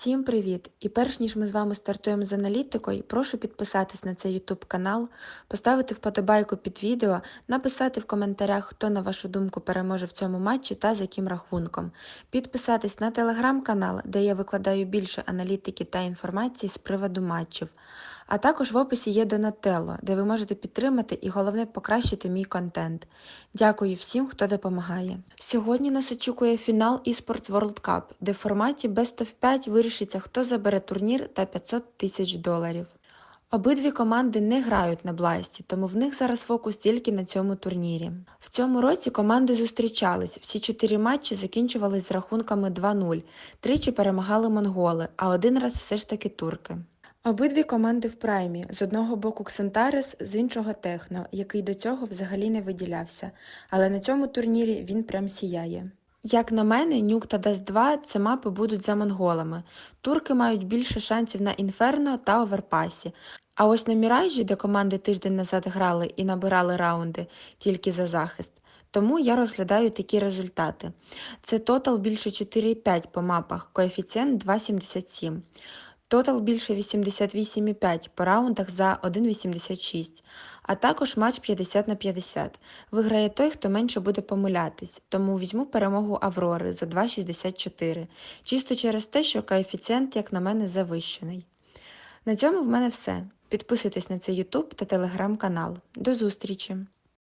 Всім привіт! І перш ніж ми з вами стартуємо з аналітикою, прошу підписатись на цей YouTube канал, поставити вподобайку під відео, написати в коментарях, хто на вашу думку переможе в цьому матчі та з яким рахунком. Підписатись на телеграм-канал, де я викладаю більше аналітики та інформації з приводу матчів. А також в описі є Донателло, де ви можете підтримати і головне покращити мій контент. Дякую всім, хто допомагає. Сьогодні нас очікує фінал eSports World Cup, де в форматі Best of 5 вирішиться, хто забере турнір та 500 тисяч доларів. Обидві команди не грають на бласті, тому в них зараз фокус тільки на цьому турнірі. В цьому році команди зустрічались. Всі чотири матчі закінчувались з рахунками 2-0. Тричі перемагали монголи, а один раз все ж таки турки. Обидві команди в праймі. З одного боку Ксентарес, з іншого Техно, який до цього взагалі не виділявся. Але на цьому турнірі він прям сіяє. Як на мене, Нюк та Даст 2 це мапи будуть за монголами. Турки мають більше шансів на Інферно та Оверпасі. А ось на Міражі, де команди тиждень назад грали і набирали раунди тільки за захист, тому я розглядаю такі результати. Це тотал більше 4,5 по мапах, коефіцієнт 2,77. Тотал більше 88,5 по раундах за 1,86, а також матч 50 на 50. Виграє той, хто менше буде помилятись, тому візьму перемогу Аврори за 2,64, чисто через те, що коефіцієнт, як на мене, завищений. На цьому в мене все. Підписуйтесь на цей YouTube та телеграм-канал. До зустрічі!